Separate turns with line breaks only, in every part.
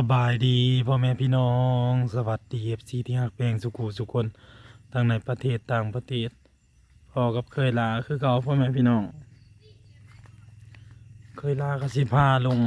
สบายดีพ่อแม่พี่น้อง สวัสดีเอฟซีที่ฮักเพลงสุขุสุคนทั้งในประเทศต่างประเทศพอกับเคยลาคือเขาพ่อแม่พี่น้อง เคยลากสิพาลง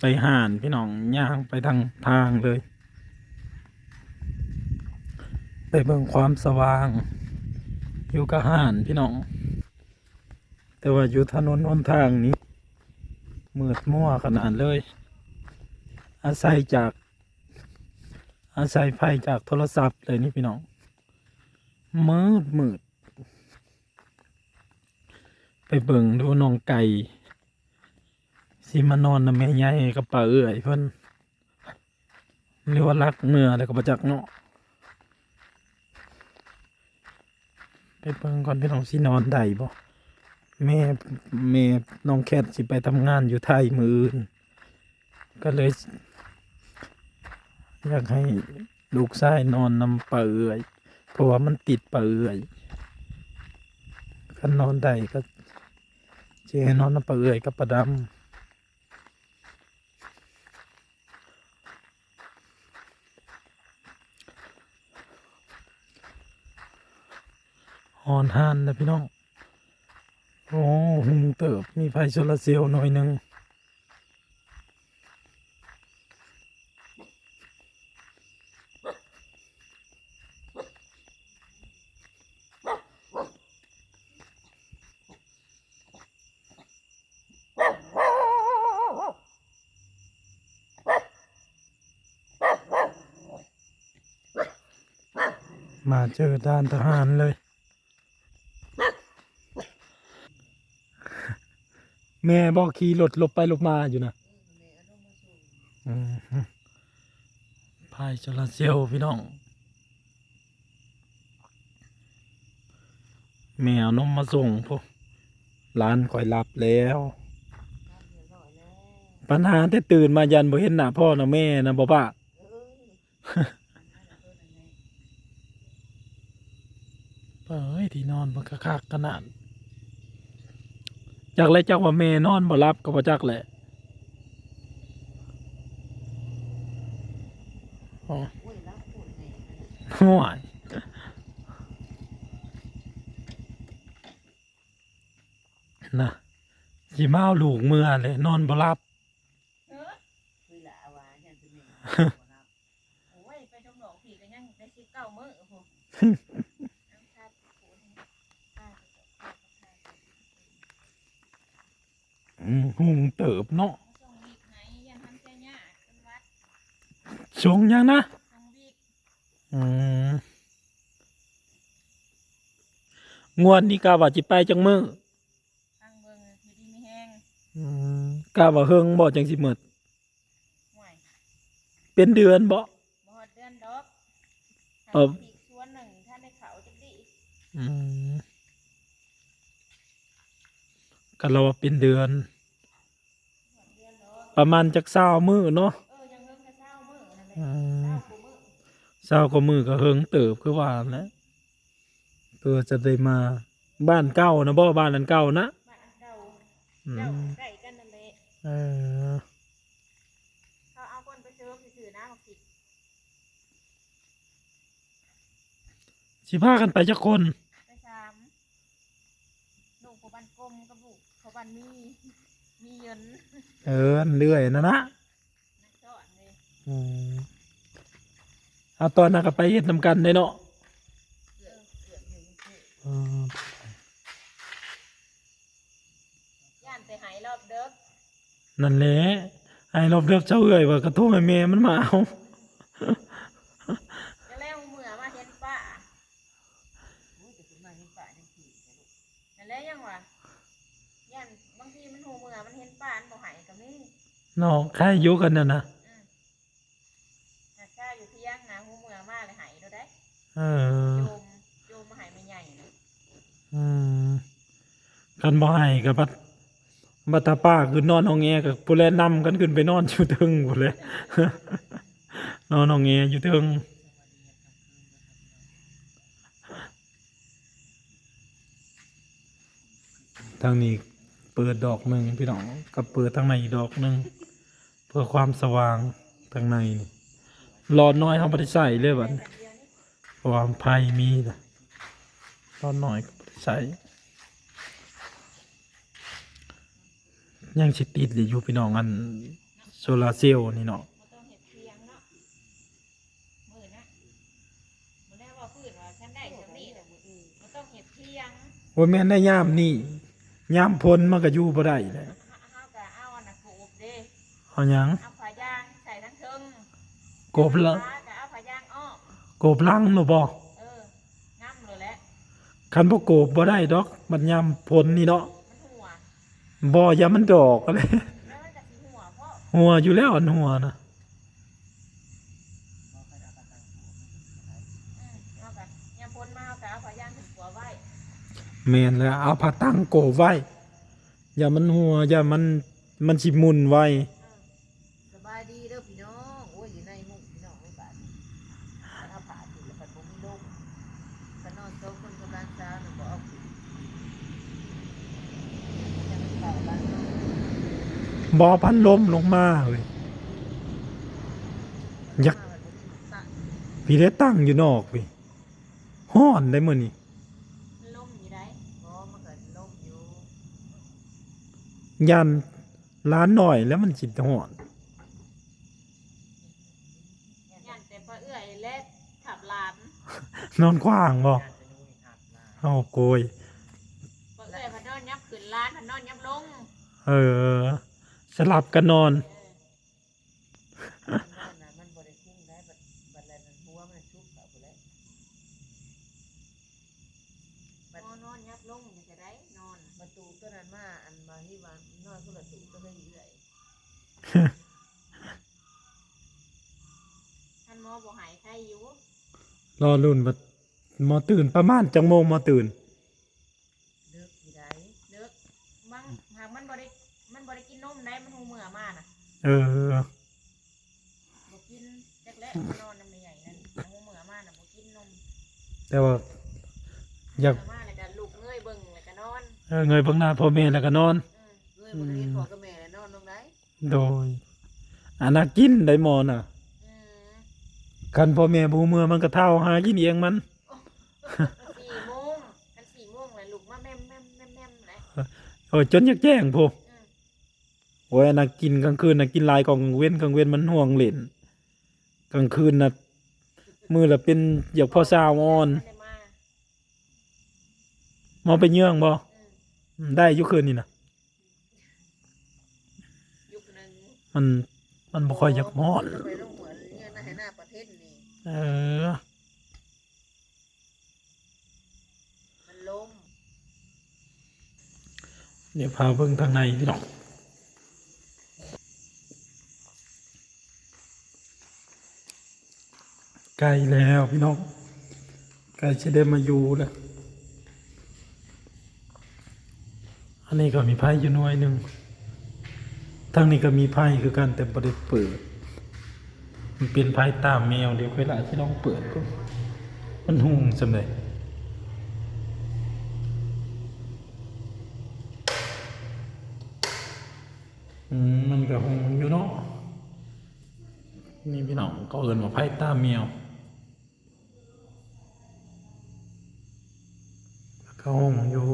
ไปห่านพี่น้องย่างไปทางทางเลย ไปเบิ่งความสว่าง อยู่กับห่านพี่น้อง แต่ว่าอยู่ถนนหนทางนี้มืดมั่วขนาดเลย อาศัยจาก อาศัยไฟจากโทรศัพท์เลยนี่พี่น้องมืดมืดไปเบิ่งดูน้องไก่สิมานอนนะแม่ใหญ่กับป้าเอื้อยเพิ่นเรียกว่ารักเมื่อแล้วก็ประจักเนาะไปเบิ่งก่อนพี่น้องสินอนได้บ่แม่แม่น้องแคทสิไปทำงานอยู่ไทยมืออื่นก็เลย อยากให้ลูกชายนอนนำปลาเอื่อยเพราะว่ามันติดปลาเอื่อยคันนอนได้ก็เจให้นอนนำปลาเอื่อยกับปลาดำฮอนฮานนะพี่น้อง โอ้หุงเติบ มีไฟโซลาร์เซลล์หน่อยหนึ่ง มาเจอด้านทหารเลย แม่บอกขี่รถหลบไปหลบมาอยู่นะพายจราเซลพี่น้อง แมวนมมาส่งพวกร้านคอยรับแล้วปัญหาที่ตื่นมายันบ่เห็นหน้าพ่อนะแม่นะบ่ป้า เอ้ยที่นอนมันคักขนาดจากเลยจักว่าแม่นอนบ่รับก็บ่จักแหละอ๋อห่วยนะสิมาเอาลูกเมื่อเลยนอนบ่รับ
คุยละอาวาฉันเป็นหนึ่งโอ้ยไปชมหนองผีกันยังได้สิบเก้ามื้อโอ้โหน้ำชาติโอ้ยป้าไปกับป้ากับป้า
อืม หุงเติบเนาะ
ส่งวิกไหนยันทำใจยากเป็นวัด
ชงยังนะ
ส่งวิก
อืมงวดนี้กาว่าจิไปจังมือ
ทางเบิ่งอยู่ดีไม่แห้ง
อืมกาว่าเฮิงบ่จังสิหมด
ห่วย
เป็นเดือนบ่
บ่ฮอดเดือนดอก
เอ่อ
ทางอีกส่วนหนึ่งท่านได้เขาจักดี
อืม ก็เราเป็นเดือน ประมาณจักเศร้ามือเนาะ
เออยังเฮิงกระเช้าข้อ
มื
อ
เศร้าก็มือก็เฮิงเติบคือว่าแหล้วเพื่อจะได้มาบ้านเก่านะบ่บ้านนั้นเก่านะ
บ้านเก่าใกล้กันนั่นแหละ
เออ
เขาเอาคนไปเชิญซื่อนะบักสิ
สิพากันไปจักคน
ไปสามลูกผู้บันกลมกับ ลูกผู้บันมีมีเยิน
เออเรื่อยนะนะ
นักสอนเลย
อืมเอาตอนนั้นก็ไปเฮ็ดนำกันได้เนาะ
เกือบเกือบอยู่กรุงเทพ
อืม
ย่านไปหายรอบเด้อ
นั่นแหละไอ้รอบเดือบเจ้าเอ่ยว่ากระทุ่มให้แม่มันมาเอา
ก็แล้วเมื่อมาเห็นป้าอุ้ยแต่คุณมาเห็นป้าจังสี่นั่นแหละยังวะ ย่านบางทีมันหูเมื่อมันเห็นป้ามันบ่ใหายก็มี
เนาะใครอยู่กันน่ะนะ
อืมหากข้าอยู่ที่ย่างนะหูเมื่อมาเลยใหายเราได้
เออ
โยมโยมมาใหายไม่ใหญ่นะ
อืมกันบ่ให้กับบัดบัดตาป้าคือนอนห้องแอกับผู้แลนำกันขึ้นไปนอนอยู่เทึงพุ่นเลยนอนห้องแออยู่เทึงทางนี้เปิดดอกหนึ่งพี่น้องกับเปิดทางในอีกดอกหนึ่งเพื่อความสว่างทางในนี่หลอดน้อยเขาไม่ได้ใส่เลยบัดนี้เพราะว่าไพ่มีนะหลอดน้อยก็บ่ได้ใส่ยังสิติดอยู่พี่น้องอันโซลาร์เซลล์นี่เนาะ
บ่ต้องเห็ดเพียงเนาะมือนะมือแรกว่าพื้นว่าฉันได้ฉันนี่แต่มืออื่นบ่ต้องเห็ดเพียง
ว่าแม่นได้ยามนี่ ยามพ้นมันก็อยู่บ่ได้แหละ
เฮาก็เอาอันน่ะกูบเด้
เอาหยัง
เอาผ้ายางใส่ทั้งเทิง
กบละ
ฟ้าก็เอาผ้ายางอ้อม
กบลังเนาะบ่
เออง้ำเลยแหละ
คันบ่กบบ่ได้ดอก มันยามพ้นนี่เนาะ
มันหัว
บ่อย่ามันดอกอะไร
แล้วมันก็สิหัวเพราะ
หัวอยู่แล้วอันหัวนะ
อืมเอากันยามพ้นมาเอากันเอาผ้ายางถึงหัวไว้
แม่นแล้วเอาผ้าตั้งโกบไว้ อย่ามันหัว อย่ามันมันสิหมุนไว้
สบายดีเด้อพี่น้องโอ้ยอยู่ในมุ้งพี่น้องไม่บาดมันเอาผ้าติดแล้วมันบ่มีลมก็นอนสองคนกับร้านสาวน่ะบ่เอาขึ้นยังไม่เข้าบ้านนอน
บ่พันลมลงมาเว้ย ยักษ์
มาแบบบ่มีตังค์
พี่ได้ตั้งอยู่นอกเว้ยฮ้อนได้มื้อนี้
มันล่มอยู่ได้
บ่มันก็ลมอยู่
ยันร้านหน่อยแล้วมันสิฮ้อน
ยันแต่พอเอื้อยเล็ดขับหลาน
นอนขว้างบ่เอาโกย
พอเอื้อยพอนอนยับขึ้นร้านพอนอนยับลง
เออ สลับกันนอน
เออ
มันนอนน่ะมันบ่ได้คุ้งได้บัดบัดแล้วมันหัวมันชุบเข้าไปแล้ว
พอนอนยับลงจะจะได้นอน
ประตูตัวนั้นมาอันมาที่ว่านอนคนละตูก็ได้เรื่อย
ท่านหมอบอกหายไข้อยู่
รอรุ่นบ่มอตื่นประมาณจังโมงมอตื่น
เลิกอยู่ได้
เลิกบางหากมันบ่ได้มันบ่ได้กินนมได้มันหูเมื่อมาน่ะ
เออ
บ่กินจักแลมันนอนน้ำใหญ่นั่นหูเมื่อมาน่ะบ่กินนม
แต่ว่า อยาก
เมื่อมาแล้วก็ลูกเงยเบิ่งแล้วก็นอน
เออเงยเบิ่งหน้าพ่อแม่แล้วก็นอน
อืม
เอ้ยบ่ได้เห็นพ่อกับ
โดยอันน่ะกินได้หมอน่ะ
อืม
คันพ่อแม่บูมือมันก็เท่าหากินเองมัน
สี่โมงกันสี่โมงเลยลูกมาแม่มแม่มแม่มแม่มเลย
โอ้ยจนอยากแจ้งพวก
อืม
โอ้ยอันน่ะกินกลางคืนน่ะกินหลายกล่องกลางเว้นกลางเว้นมันห่วงเล่นกลางคืนน่ะมือละเป็นอยากพ่อสาวอ่อน
มันได้มา
หมอไปเยื่องบ่
อืม
อืมได้อยู่คืนนี่น่ะ
ยุคหนึง
มันมันบ่ค่อยอยากนอน
ไปลงหัวเนี่ยนะให้หน้าประเทศนี่
เออ
มันล้ม
เดี๋ยวพาเบิ่งทางในพี่น้องใกล้แล้วพี่น้องใกล้จะได้มาอยู่แล้วอันนี้ก็มีไพ่อยู่หน่วยหนึ่ง ทางนี้ก็มีไพ่คือกันแต่ประเด็เปิด มันเป็นไพ่ตามแมวเดี๋ยวค่อยละที่ลองเปิดก็ มันหุ่งสำเร็จมันก็หุ่งอยู่เนาะนี่พี่น้องก็เอินว่าไพ่ตามแมวแล้วก็หุ่งอยู่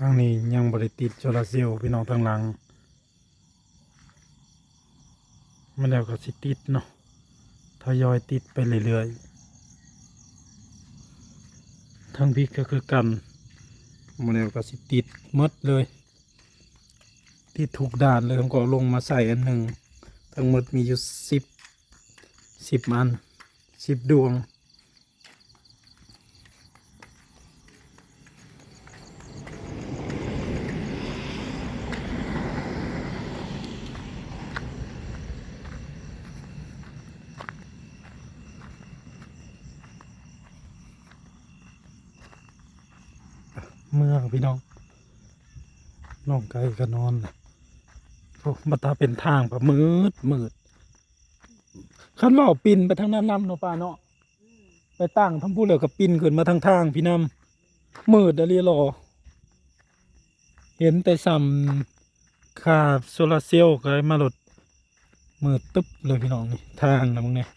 ทางนี้ยังบริติดโซลาเซลล์พี่น้องทางหลังมันแล้วก็สิติดเนาะทยอยติดไปเรื่อยๆทางพีกก็คือกันมันแล้วก็สิติดมดเลยติดถูกด่านเลยผมก็ลงมาใส่อันหนึ่งทั้งหมดมีอยู่สิบสิบอันสิบดวง เมืองพี่น้องน้องไก่ก็นอนน่ะพวกมาตาเป็นทางแบบมืดมืดคันว่าเอปินไปทางนั้นนำเนาะป้าเนาะไปตั้งทั้งผู้เหลือกับปินขึ้นมาทางทางพี่นำมืดอะเรีรอ เห็นแต่ซ้ำค่าโซลาเซลล์ก็เลมาหลดมืดตึ๊บเลยพี่น้องนี่ทางนะมึงเนี่ย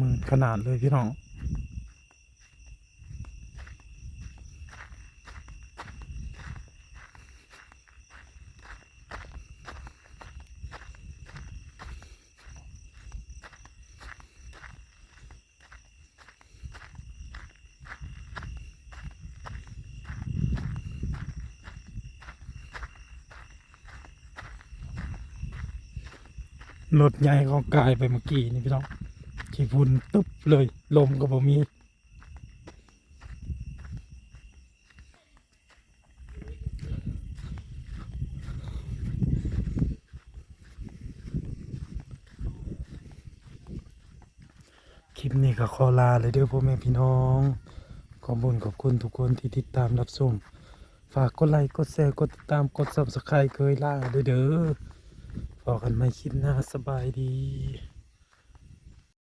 มืดขนาดเลยพี่น้องรถใหญ่ก็กลายไปเมื่อกี้นี่พี่น้อง ขี้ฝุ่นตึ๊บเลย ลมก็บ่มีคลิปนี้ก็ขอลาเลยเด้อพ่อแม่พี่น้อง ขอบุญขอบคุณทุกคนที่ติดตามรับชมฝากกดไลค์กดแชร์กดติดตามกด subscribe เคยล่าเด้อเด้อพอกันไม่คลิดหน้าสบายดี